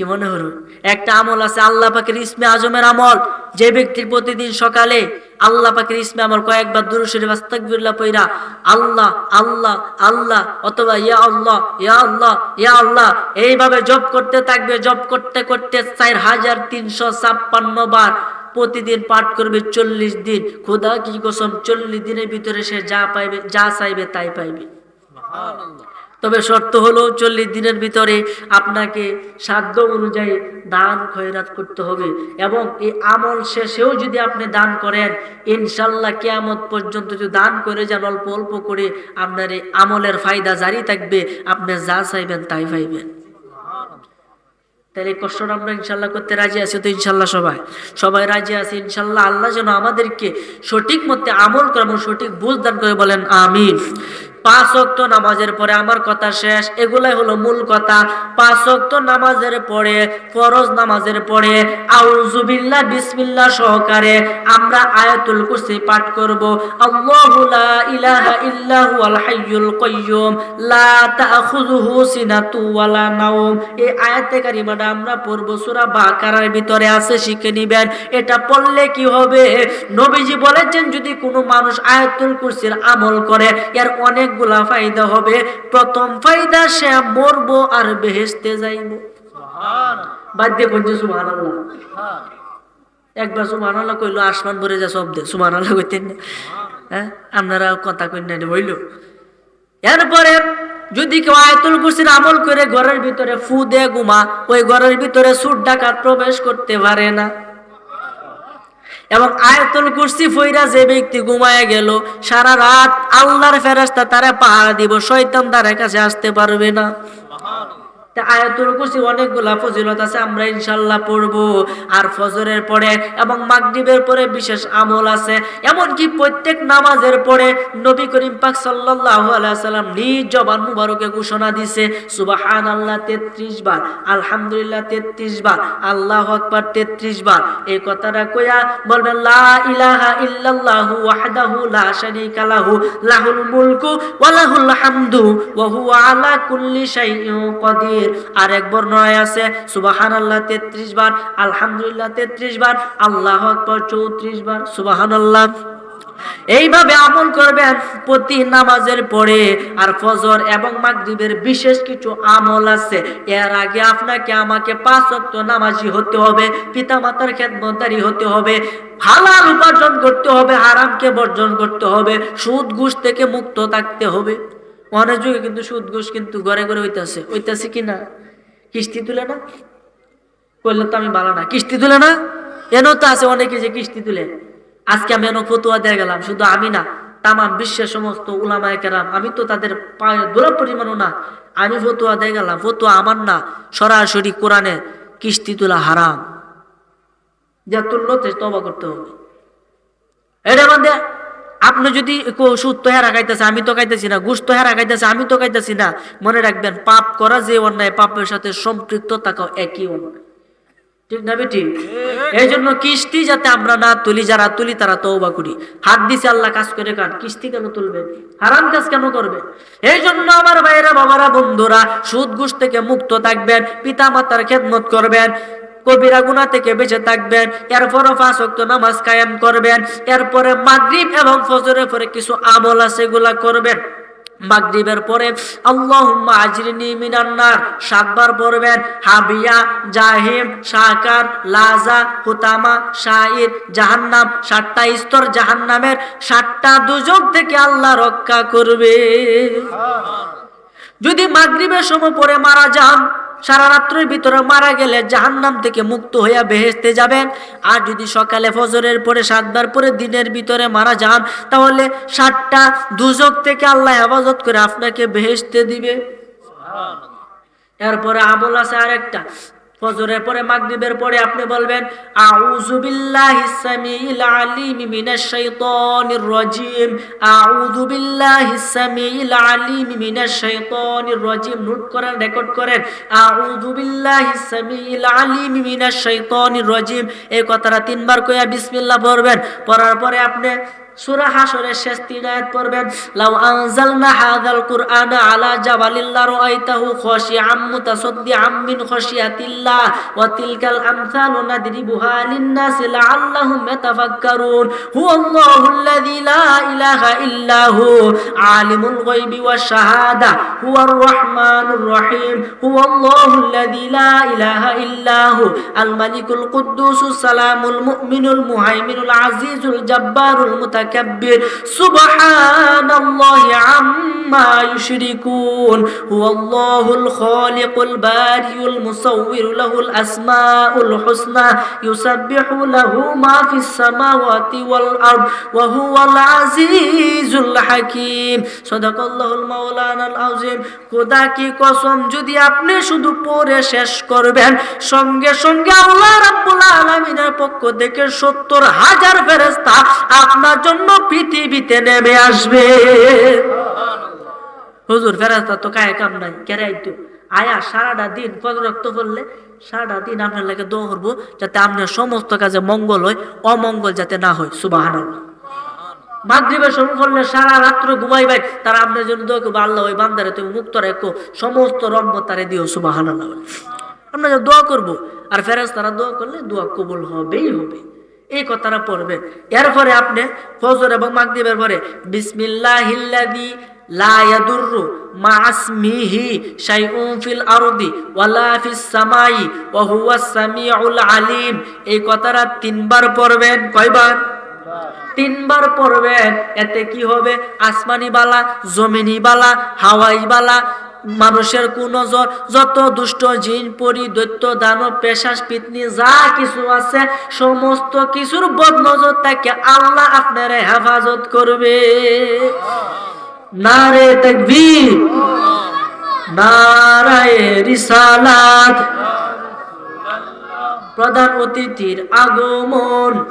কি মনে হলো? একটা আমল আছে আল্লাহ পাকের ইসমে আজমের আমল। যে ব্যক্তির প্রতিদিন সকালে আল্লাহ পাকের ইসমে আমল কয়েকবার দুরুশরী আস্তাগফিরুল্লাহ পইরা আল্লাহ আল্লাহ আল্লাহ অথবা ইয়া আল্লাহ ইয়া আল্লাহ ইয়া আল্লাহ এইভাবে জব করতে থাকবে। জব করতে করতে চার হাজার তিনশো ছাপ্পান্ন বার প্রতিদিন পাঠ করবে চল্লিশ দিন। খোদা কি কসম? চল্লিশ দিনের ভিতরে সে যা পাইবে, যা চাইবে তাই পাইবে। তবে শর্ত হলো চল্লিশ দিনের ভিতরে আপনাকে সাধ্য অনুযায়ী দান খয়রাত করতে হবে এবং এই আমল শেষেও যদি আপনি দান করেন ইনশাল্লাহ কেয়ামত পর্যন্ত যদি দান করে যান, অল্প অল্প করে আপনার এই আমলের ফায়দা জারি থাকবে, আপনি যা চাইবেন তাই পাইবেন। তাহলে কষ্টটা আমরা ইনশাল্লাহ করতে রাজি আছি তো ইনশাল্লাহ সবাই? সবাই রাজি আছে? ইনশাল্লাহ আল্লাহ যেন আমাদেরকে সঠিক মতে আমল করে এবং সঠিক বুঝ দান করে বলেন, আমিন। পাঁচ অক্ত নামাজের পরে আমার কথা শেষ, এগুলাই হলো মূল কথা। পাঁচ অক্ত নামাজের পরে, ফরজ নামাজের পরে আউজুবিল্লাহ বিসমিল্লাহ সহকারে আমরা আয়াতুল কুরসি পাঠ করব। ইলাহা হাইয়ুল লা তাখুযুহু সিনাতু ওয়ালা নাওম। এই আয়াতে কারিমাটা আমরা পড়ব, সূরা বাকারার ভিতরে আছে, শিখে নিবেন। এটা পড়লে কি হবে? নবীজি বলেছেন, যদি কোনো মানুষ আয়াতুল কুরসির আমল করে, এর অনেকগুলা ফায়দা হবে। প্রথম ফায়দা সে মরবো আর বেহেশতে যাইব। বাদ দিয়ে একবার কইলো আসমান ভরে যা শব্দে কইতেন না। হ্যাঁ আপনারা কথা কই না হইল। এরপরে যদি কেউ আয়তুল কুরসির আমল করে ঘরের ভিতরে ফু দে গুমা ওই ঘরের ভিতরে সুর ডাকাত প্রবেশ করতে পারে না। এবং আয়তুল কুরসি ফইরা যে ব্যক্তি ঘুমায় গেল, সারা রাত আল্লাহর ফেরাস্তা তারা পাহারা দিব, শয়তান তার কাছে আসতে পারবে না। তা আয়াতুল কুরসি অনেকগুলা ফজিলত আছে, আমরা ইনশাল্লাহ পড়ব। আর ফজরের পরে এবং মাগরিবের পরে বিশেষ আমল আছে। এমনকি প্রত্যেক নামাজের পরে নবী করিম পাক সাল্লাল্লাহু আলাইহি সাল্লাম নিজ জবান মুবারকে ঘোষণা দিছে, সুবহানাল্লাহ 33 বার, আলহামদুলিল্লাহ 33 বার, আল্লাহু আকবার 33 বার। এই কথাটা কইয়া বলবেন, লা ইলাহা ইল্লাল্লাহু ওয়াহদাহু লা শারীকা লাহু, লাহুল মুলকু ওয়া লাহুল হামদু ওয়া হুয়া আলা কুল্লি শাইইন কাদির আর এক বর্ণনায় আছে, সুবহানাল্লাহ 33 বার, আলহামদুলিল্লাহ 33 বার, আল্লাহু আকবার 34 বার, সুবহানাল্লাহ। এইভাবে আমল করবেন প্রতি নামাজের পরে। আর ফজর এবং মাগরিবের বিশেষ কিছু আমল আছে। এর আগে আপনাকে আমাকে পাঁচ ওয়াক্ত নামাজি হতে হবে, পিতামাতার খেদমতারি হতে হবে, হালাল উপার্জন করতে হবে, হারামকে বর্জন করতে হবে, সুদ, ঘুষ থেকে মুক্ত থাকতে হবে। অনেক যুগে কিন্তু সুদ ঘুষ কিন্তু ঘরে ঘরে হইতাছে। হইতাছে কি না? কিস্তি তুলে না? করলে তো আমি ভালো না। কিস্তি তুলে না? এনও তো আছে অনেকে যে কিস্তি তুলে। আজকে আমি এনো ফতুয়া দিয়ে গেলাম, শুধু আমি না, তামাম বিশ্বের সমস্ত উলামায় কেরাম, আমি তো তাদের পায়ে দোলা পরিমাণও না, আমি ফতুয়া দিয়ে গেলাম। ফতুয়া আমার না, সরাসরি কোরআনে কিস্তি তোলা হারাম। যা তুললো তবা করতে হবে। এটা মধ্যে আপনি যদি সুদ তো হেরা খাইতেছে আমি তো খাইতেছি না ঘুষ তো হেরা খাইতেছে আমি তো খাইতেছি না মনে রাখবেন পাপ করা যে অন্যায় পাপের সাথে সম্পৃক্ত থাকা একই অন্যায়। ঠিক না ঠিক। এই জন্য কিস্তি যাতে আমরা না তুলি যারা তুলি তারা তৌবা করি। হাত দিছে আল্লাহ কাজ করে কান। কিস্তি কেন তুলবে? হারাম কাজ কেন করবে? এই জন্য আমার ভাইরা বাবারা বন্ধুরা সুদ ঘুষ থেকে মুক্ত থাকবেন পিতা মাতার খেদমত করবেন। কবিরা গুণা থেকে বেঁচে থাকবেন। এরপরে পাঁচ ওয়াক্ত নামাজ কায়েম করবেন। এরপরে মাগরিব এবং ফজরের পরে কিছু আমল আছে এগুলা করবেন। মাগরিবের পরে আল্লাহুম্মা আজরিনি মিনান নার সাতবার পড়বেন। হাবিয়া জাহিম শাকার লাজা হুতামা শাইর জাহান্নাম সাতটা স্তর জাহান্নামের সাতটা দুজক থেকে আল্লাহ রক্ষা করবে। যদি মাগরিবের সময় পরে মারা যান সারা রাত্রের ভিতরে মারা গেলে জাহান্নাম থেকে মুক্ত হইয়া বেহেস্তে যাবেন। আর যদি সকালে ফজরের পরে সাতবার পরে দিনের ভিতরে মারা যান তাহলে সাতটা দুজক থেকে আল্লাহ হেফাজত করে আপনাকে বেহেস্তে দিবে। এরপরে আমল আছে আরেকটা। ফজরের পরে, মাগরিবের পরে আপনি বলবেন, আউযু বিল্লাহিস সামিইল আলিম মিনাশ শাইতানির রাজিম। আউযু বিল্লাহিস সামিইল আলিম মিনাশ শাইতানির রাজিম। নোট করেন, রেকর্ড করেন। আউযু বিল্লাহিস সামিইল আলিম মিনাশ শাইতানির রাজিম। এই কথাটা তিনবার কইয়া বিসমিল্লাহ পড়বেন। পড়ার পরে আপনি সূরা হাশরের শেষ তিন আয়াত পড়বেন, লাউ আনজালনা আলা খাশিয়াতিল্লাহ ওয়া তিলকাল আমসালু নাদরিবুহা লিন-নাস লাআল্লাহুম ইয়াতাফাক্কারুন। লা ইলাহা ইল্লা হু, আলিমুল গায়বি ওয়াশ শাহাদা রহমানুর লা ইলাহা ইল্লা হু, আল মালিকুল কুদ্দুসুস সালামুল মুমিনুল মুহাইমিনুল আজিজুল মুতাকাব্বির। সুবহানাল্লাহি আম্মা ইউশরিকুন। হুয়াল্লাহুল খালিকুল বারিউল মুসাউবির লাহুল আসমাউল হুসনা। ইউসাব্বিহু লাহু মা ফিস সামাওয়াতি ওয়াল আরদ ওয়া হুয়াল আজিজুল হাকীম। সাদাকাল্লাহুল মাওলানাল আযীম। খোদা কি কসম, যদি আপনি শুধু পড়ে শেষ করবেন, সঙ্গে সঙ্গে আল্লাহ রাব্বুল আলামিনের পক্ষ থেকে সত্তর হাজার ফেরেশতা আপনার জন্য পৃথিবীতে নেমে আসবে। হুজুর, ফেরেশতা তো কায়ে কাম নাই কেরে আইতো আয়া, সারাটা দিন রক্ত পড়লে? সারাটা দিন আপনার লাগে দোয়া করব যাতে আপনার সমস্ত কাজে মঙ্গল হয়, অমঙ্গল যাতে না হয়, সুবহানাল্লাহ। মাগরিবের সময় করলে সারা রাত্র ঘুমাই ভাই তারা আপনার জন্য দোয়া করব, আল্লাহ ওই বান্দারে তুমি মুক্ত রেখো, সমস্ত রহমত তারে দিও, সুবহানাল্লাহ। আমরা দোয়া করব, আর ফেরাজ তারা দোয়া করলে দোয়া কবুল হবেই হবে। এই কথাটা পড়বে। এরপরে আপনি ফজর এবং মাগরিবের পরে বিসমিল্লাহিল্লাযী লা ইয়াদুররু মা আসমিহি শাইউন ফিল আরদি ওয়ালা ফিস সামাই ওয়া হুয়াস সামিউল আলিম। এই কথাটা তিনবার পড়বেন। কয়বার? তিনবার পড়বেন। এতে কি হবে? আসমানি বালা, জমিনি বালা, হাওয়াই বালা মানুষের কোন যত দুষ্ট জিন, পরি, দৈত্য, দানব, পেশাস পিতনি যা কিছু আছে, সমস্ত কিছুর বদনজর থেকে আল্লাহ আপনার হেফাজত করবে। নারে তাকবীর। নারায়ে প্রধান অতিথির আগমন।